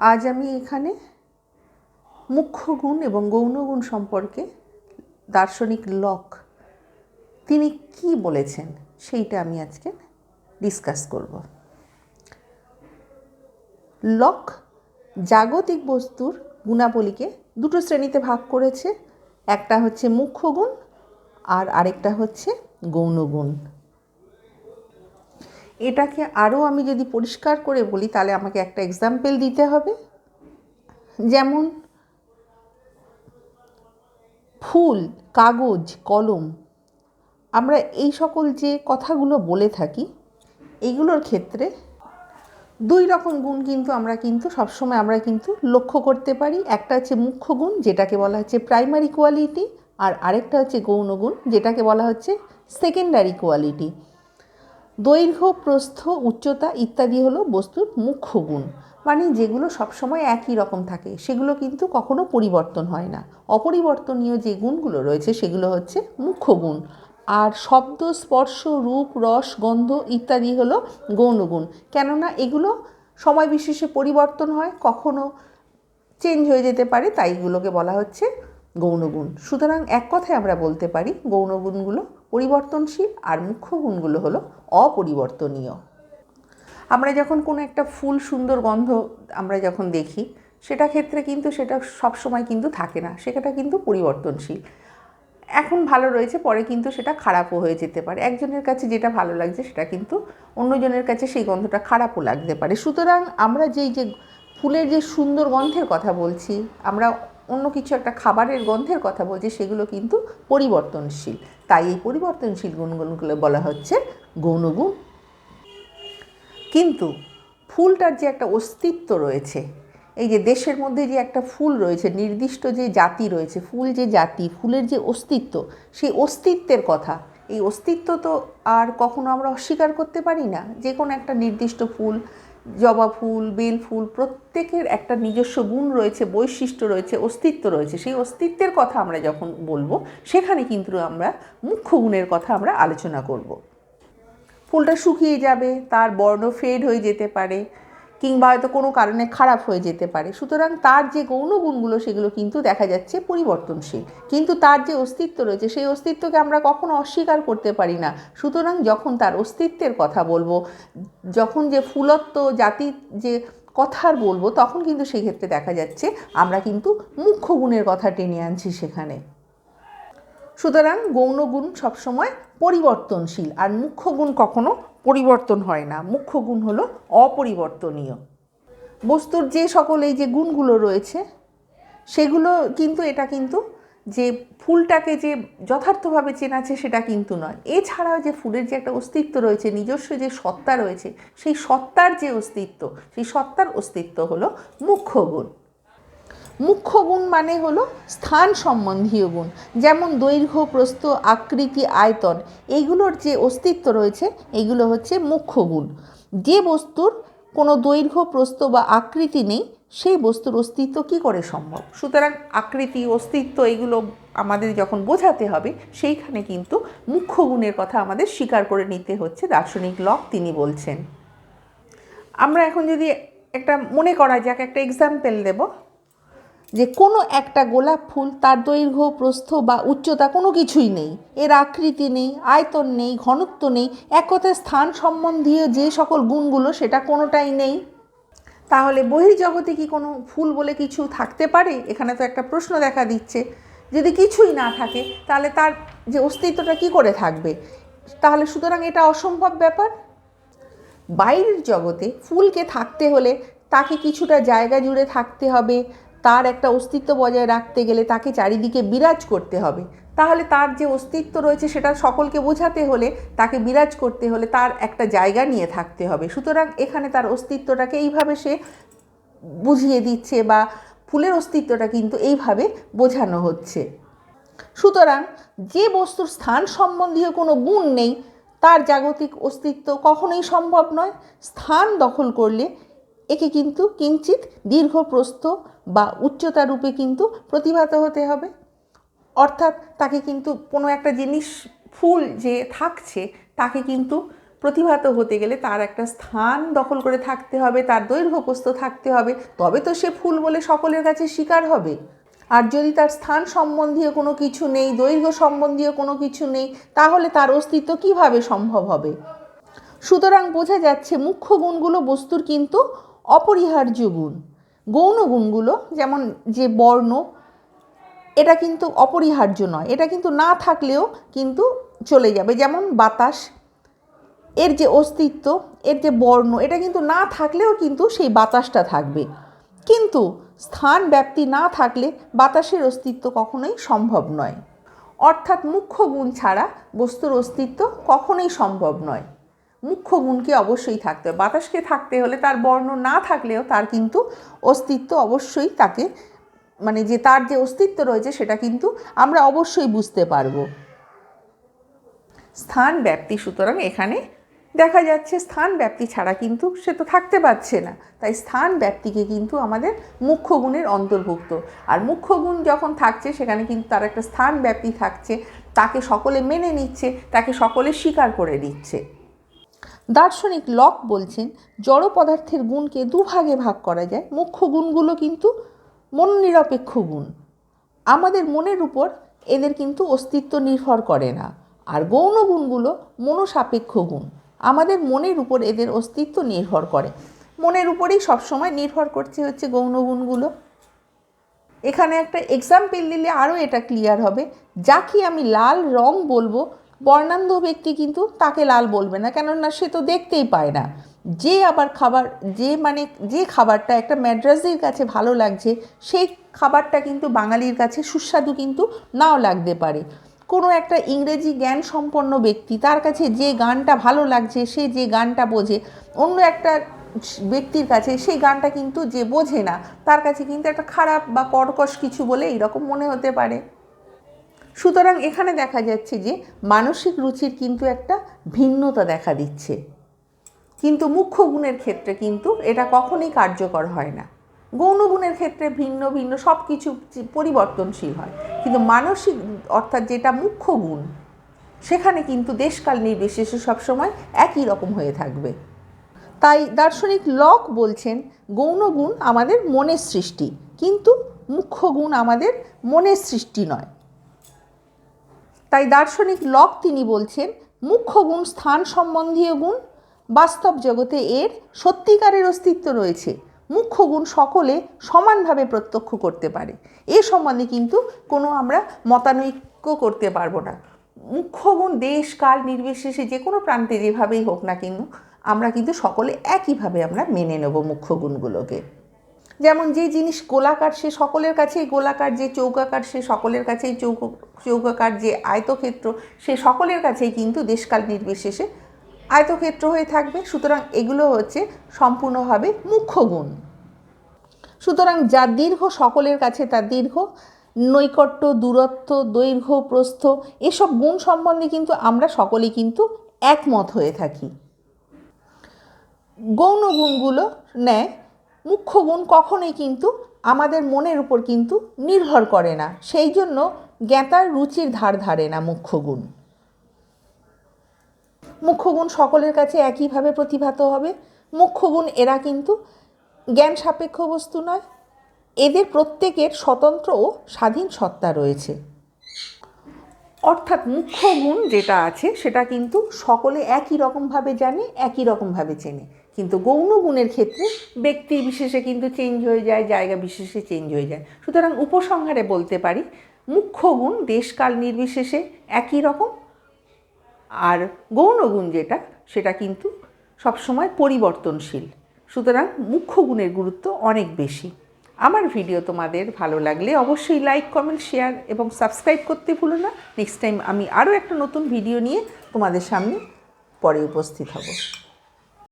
আজ আমি এখানে মুখ্য গুণ এবং গৌণ গুণ সম্পর্কে দার্শনিক লক তিনি কি বলেছেন সেইটা আমি আজকে ডিসকাস করব। লক জাগতিক বস্তুর গুণাবলীকে দুটো শ্রেণীতে ভাগ করেছে, একটা হচ্ছে মুখ্য গুণ আর আরেকটা হচ্ছে গৌণ গুণ। এটাকে আরও আমি যদি পরিষ্কার করে বলি, তাহলে আমাকে একটা এক্সাম্পল দিতে হবে। যেমন, ফুল, কাগজ, কলম, আমরা এই সকল যে কথাগুলো বলে থাকি এইগুলোর ক্ষেত্রে দুই রকম গুণ কিন্তু আমরা কিন্তু সবসময় আমরা কিন্তু লক্ষ্য করতে পারি। একটা হচ্ছে মুখ্য গুণ, যেটাকে বলা হচ্ছে প্রাইমারি কোয়ালিটি আর আরেকটা হচ্ছে গৌণ গুণ, যেটাকে বলা হচ্ছে সেকেন্ডারি কোয়ালিটি দৈর্ঘ্য, প্রস্থ, উচ্চতা ইত্যাদি হলো বস্তুর মুখ্য গুণ মানে যেগুলো সবসময় একই রকম থাকে, সেগুলো কিন্তু কখনো পরিবর্তন হয় না। অপরিবর্তনীয় যে গুণগুলো রয়েছে, সেগুলো হচ্ছে মুখ্য গুণ আর শব্দ, স্পর্শ, রূপ, রস, গন্ধ ইত্যাদি হলো গৌণগুণ। কেননা এগুলো সময় বিশেষে পরিবর্তন হয়, কখনো চেঞ্জ হয়ে যেতে পারে, তাই এগুলোকে বলা হচ্ছে গৌণগুণ। সুতরাং এক কথায় আমরা বলতে পারি গৌণগুণগুলো পরিবর্তনশীল আর মুখ্য গুণগুলো হলো অপরিবর্তনীয়। আমরা যখন কোনো একটা ফুল সুন্দর গন্ধ আমরা যখন দেখি, সেটা ক্ষেত্রে কিন্তু সেটা সব সময় কিন্তু থাকে না, সেটা কিন্তু পরিবর্তনশীল। এখন ভালো রয়েছে, পরে কিন্তু সেটা খারাপও হয়ে যেতে পারে। একজনের কাছে যেটা ভালো লাগছে সেটা কিন্তু অন্যজনের কাছে সেই গন্ধটা খারাপও লাগতে পারে। সুতরাং আমরা যেই যে ফুলের যে সুন্দর গন্ধের কথা বলছি, আমরা অন্য কিছু একটা খাবারের গন্ধের কথা বলছি, সেগুলো কিন্তু পরিবর্তনশীল। তাই এই পরিবর্তনশীল গুণগুণগুলো বলা হচ্ছে গৌণগুণ। কিন্তু ফুলটার যে একটা অস্তিত্ব রয়েছে, এই যে দেশের মধ্যে যে একটা ফুল রয়েছে, নির্দিষ্ট যে জাতি রয়েছে, ফুল যে জাতি, ফুলের যে অস্তিত্ব, সেই অস্তিত্বের কথা, এই অস্তিত্ব তো আর কখনো আমরা অস্বীকার করতে পারি না। যে কোনো একটা নির্দিষ্ট ফুল জবা ফুল, বেল ফুল, প্রত্যেকের একটা নিজস্ব গুণ রয়েছে, বৈশিষ্ট্য রয়েছে, অস্তিত্ব রয়েছে। সেই অস্তিত্বের কথা আমরা যখন বলব, সেখানে কিন্তু আমরা মুখ্য গুণের কথা আমরা আলোচনা করব। ফুলটা শুকিয়ে যাবে, তার বর্ণ ফেড হয়ে যেতে পারে। কিংবা হয়তো কোনো কারণে খারাপ হয়ে যেতে পারে। সুতরাং তার যে গৌণ গুণগুলো সেগুলো কিন্তু দেখা যাচ্ছে পরিবর্তনশীল। কিন্তু তার যে অস্তিত্ব রয়েছে, সেই অস্তিত্বকে আমরা কখনো অস্বীকার করতে পারি না। সুতরাং যখন তার অস্তিত্বের কথা বলব, যখন যে ফুলত্ব জাতির যে কথার বলব, তখন কিন্তু সেই ক্ষেত্রে দেখা যাচ্ছে আমরা কিন্তু মুখ্য গুণের কথা টেনে আনছি সেখানে। সুতরাং গৌণ গুণ সবসময় পরিবর্তনশীল, আর মুখ্য গুণ কখনো পরিবর্তন হয় না। মুখ্য গুণ হলো অপরিবর্তনীয়। বস্তুর যে সকল এই যে গুণগুলো রয়েছে, সেগুলো কিন্তু এটা কিন্তু যে ফুলটাকে যে যথার্থভাবে চেনাছে সেটা কিন্তু নয়। এছাড়াও যে ফুলের যে একটা অস্তিত্ব রয়েছে, নিজস্ব যে সত্তা রয়েছে, সেই সত্তার যে অস্তিত্ব, সেই সত্তার অস্তিত্ব হলো মুখ্য গুণ। মুখ্য গুণ মানে হলো স্থান সম্বন্ধীয় গুণ, যেমন দৈর্ঘ্য, প্রস্থ, আকৃতি, আয়তন এইগুলোর যে অস্তিত্ব রয়েছে, এগুলো হচ্ছে মুখ্য গুণ। যে বস্তুর কোনো দৈর্ঘ্য, প্রস্থ বা আকৃতি নেই, সেই বস্তুর অস্তিত্ব কি করে সম্ভব? সুতরাং আকৃতি, অস্তিত্ব এগুলো আমাদের যখন বোঝাতে হবে, সেইখানে কিন্তু মুখ্য গুণের কথা আমাদের স্বীকার করে নিতে হচ্ছে, দার্শনিক লক তিনি বলছেন। আমরা এখন যদি একটা মনে করা যাক, একটা এক্সাম্পল দেব। যে কোনো একটা গোলাপ ফুল, তার দৈর্ঘ্য, প্রস্থ বা উচ্চতা কোনো কিছুই নেই। এর আকৃতি নেই, আয়তন নেই, ঘনত্ব নেই, এক কথায় স্থান সম্বন্ধীয় যে সকল গুণগুলো সেটা কোনোটাই নেই। তাহলে বহির্জগতে কি কোনো ফুল বলে কিছু থাকতে পারে? এখানে তো একটা প্রশ্ন দেখা দিচ্ছে। যদি কিছুই না থাকে, তাহলে তার যে অস্তিত্বটা কি করে থাকবে? তাহলে সুতরাং এটা অসম্ভব ব্যাপার। বাইরের জগতে ফুলকে থাকতে হলে তাকে কিছুটা জায়গা জুড়ে থাকতে হবে তার একটা অস্তিত্ব বজায় রাখতে গেলে তাকে চারিদিকে বিরাজ করতে হবে। তাহলে তার যে অস্তিত্ব রয়েছে সেটা সকলকে বোঝাতে হলে, তাকে বিরাজ করতে হলে তার একটা জায়গা নিয়ে থাকতে হবে। সুতরাং এখানে তার অস্তিত্বটাকে এইভাবে সে বুঝিয়ে দিচ্ছে বা ফুলের অস্তিত্বটা কিন্তু এইভাবে বোঝানো হচ্ছে। সুতরাং যে বস্তুর স্থান সম্বন্ধীয় কোনো গুণ নেই, তার জাগতিক অস্তিত্ব কখনোই সম্ভব নয়। স্থান দখল করলে একে কিন্তু কিঞ্চিত দীর্ঘপ্রস্থ বা উচ্চতা রূপে কিন্তু প্রতিভাত হতে হবে। অর্থাৎ তাকে কিন্তু কোনো একটা জিনিস, ফুল যে থাকছে, তাকে কিন্তু প্রতিভাত হতে গেলে তার একটা স্থান দখল করে থাকতে হবে, তার দৈর্ঘ্য প্রস্থ থাকতে হবে। তবে তো সে ফুল বলে সকলের কাছে স্বীকার হবে। আর যদি তার স্থান সম্বন্ধীয় কোনো কিছু নেই, দৈর্ঘ্য সম্বন্ধীয় কোনো কিছু নেই, তাহলে তার অস্তিত্ব কীভাবে সম্ভব হবে? সুতরাং বোঝা যাচ্ছে মুখ্য গুণগুলো বস্তুর কিন্তু অপরিহার্য গুণ। গৌণ গুণগুলো যেমন যে বর্ণ, এটা কিন্তু অপরিহার্য নয়। এটা কিন্তু না থাকলেও কিন্তু চলে যাবে। যেমন বাতাস, এর যে অস্তিত্ব, এর যে বর্ণ, এটা কিন্তু না থাকলেও কিন্তু সেই বাতাসটা থাকবে। কিন্তু স্থান ব্যাপ্তি না থাকলে বাতাসের অস্তিত্ব কখনোই সম্ভব নয়। অর্থাৎ মুখ্য গুণ ছাড়া বস্তুর অস্তিত্ব কখনোই সম্ভব নয়। মুখ্য গুণকে অবশ্যই থাকতে হবে। বাতাসকে থাকতে হলে তার বর্ণ না থাকলেও তার কিন্তু অস্তিত্ব অবশ্যই তাকে মানে যে তার যে অস্তিত্ব রয়েছে সেটা কিন্তু আমরা অবশ্যই বুঝতে পারব। স্থান ব্যাপ্তি সুতরাং এখানে দেখা যাচ্ছে স্থান ব্যাপ্তি ছাড়া কিন্তু সে তো থাকতে পারছে না। তাই স্থান ব্যাপ্তিকে কিন্তু আমাদের মুখ্য গুণের অন্তর্ভুক্ত। আর মুখ্য গুণ যখন থাকছে সেখানে কিন্তু তার একটা স্থান ব্যাপ্তি থাকছে, তাকে সকলে মেনে নিচ্ছে, তাকে সকলে স্বীকার করে নিচ্ছে। দার্শনিক লক বলছেন, জড় পদার্থের গুণকে দুভাগে ভাগ করা যায়। মুখ্য গুণগুলো কিন্তু মননিরপেক্ষ গুণ। আমাদের মনের উপর এদের কিন্তু অস্তিত্ব নির্ভর করে না। আর গৌণ গুণগুলো মনোসাপেক্ষ গুণ। আমাদের মনের উপর এদের অস্তিত্ব নির্ভর করে। মনের উপরেই সবসময় নির্ভর করছে হচ্ছে গৌণ গুণগুলো। এখানে একটা এক্সাম্পল দিলে আরও এটা ক্লিয়ার হবে। যাকে আমি লাল রং বলব বর্ণান্ধ ব্যক্তি কিন্তু তাকে লাল বলবে না, কেননা সে তো দেখতেই পায় না। যে আবার খাবার, যে মানে যে খাবারটা একটা ম্যাড্রাসির কাছে ভালো লাগছে, সেই খাবারটা কিন্তু বাঙালির কাছে সুস্বাদু কিন্তু নাও লাগতে পারে। কোনো একটা ইংরেজি জ্ঞান সম্পন্ন ব্যক্তি তার কাছে যে গানটা ভালো লাগছে, সে যে গানটা বোঝে, অন্য একটা ব্যক্তির কাছে সেই গানটা কিন্তু যে বোঝে না, তার কাছে কিন্তু একটা খারাপ বা কর্কশ কিছু বলে এইরকম মনে হতে পারে। সুতরাং এখানে দেখা যাচ্ছে যে মানসিক রুচির কিন্তু একটা ভিন্নতা দেখা দিচ্ছে। কিন্তু মুখ্য গুণের ক্ষেত্রে কিন্তু এটা কখনোই কার্যকর হয় না। গৌণ গুণের ক্ষেত্রে ভিন্ন ভিন্ন সব কিছু পরিবর্তনশীল হয়। কিন্তু মানসিক অর্থাৎ যেটা মুখ্য গুণ, সেখানে কিন্তু দেশকাল নির্বিশেষে সবসময় একই রকম হয়ে থাকবে। তাই দার্শনিক লক বলছেন, গৌণ গুণ আমাদের মনের সৃষ্টি, কিন্তু মুখ্য গুণ আমাদের মনের সৃষ্টি নয়। দার্শনিক লক তিনি বলছেন মুখ্য গুণ স্থান সম্বন্ধীয় গুণ, বাস্তব জগতে এর সত্যিকারের অস্তিত্ব রয়েছে। মুখ্য গুণ সকলে সমানভাবে প্রত্যক্ষ করতে পারে। এ সম্বন্ধে কিন্তু কোনো আমরা মতানৈক্য করতে পারব না। মুখ্য গুণ দেশ, কাল, নির্বিশেষে যে কোনো প্রান্তে যেভাবেই হোক না কিন্তু আমরা কিন্তু সকলে একইভাবে আমরা মেনে নেব মুখ্য গুণগুলোকে যেমন যে জিনিস গোলাকার, সে সকলের কাছেই গোলাকার, যে চৌকাকার, সে সকলের কাছেই চৌক, চৌকাকার, যে আয়তক্ষেত্র, সে সকলের কাছেই কিন্তু দেশকাল নির্বিশেষে আয়তক্ষেত্র হয়ে থাকবে। সুতরাং এগুলো হচ্ছে সম্পূর্ণভাবে মুখ্য গুণ। সুতরাং যা দীর্ঘ সকলের কাছে তার দীর্ঘ। নৈকট্য, দূরত্ব, দৈর্ঘ্য, প্রস্থ, এসব গুণ সম্বন্ধে কিন্তু আমরা সকলেই কিন্তু একমত হয়ে থাকি। গৌণ গুণগুলো নেয় মুখ্য গুণ কখনোই কিন্তু আমাদের মনের উপর কিন্তু নির্ভর করে না। সেই জন্য জ্ঞাতার রুচির ধার ধারে না মুখ্য গুণ। মুখ্য গুণ সকলের কাছে একইভাবে প্রতিভাত হবে। মুখ্য গুণ এরা কিন্তু জ্ঞান সাপেক্ষ বস্তু নয়। এদের প্রত্যেকের স্বতন্ত্র ও স্বাধীন সত্তা রয়েছে। অর্থাৎ মুখ্য গুণ যেটা আছে সেটা কিন্তু সকলে একই রকমভাবে জানে, একই রকমভাবে চেনে। কিন্তু গৌণ গুণের ক্ষেত্রে ব্যক্তি বিশেষে কিন্তু চেঞ্জ হয়ে যায়, জায়গা বিশেষে চেঞ্জ হয়ে যায়। সুতরাং উপসংহারে বলতে পারি, মুখ্য গুণ দেশকাল নির্বিশেষে একই রকম। আর গৌণ গুণ যেটা, সেটা কিন্তু সবসময় পরিবর্তনশীল। সুতরাং মুখ্য গুণের গুরুত্ব অনেক বেশি। আমার ভিডিও তোমাদের ভালো লাগলে অবশ্যই লাইক কমেন্ট শেয়ার এবং সাবস্ক্রাইব করতে ভুলো না। নেক্সট টাইম আমি আরও একটা নতুন ভিডিও নিয়ে তোমাদের সামনে পরে উপস্থিত হব।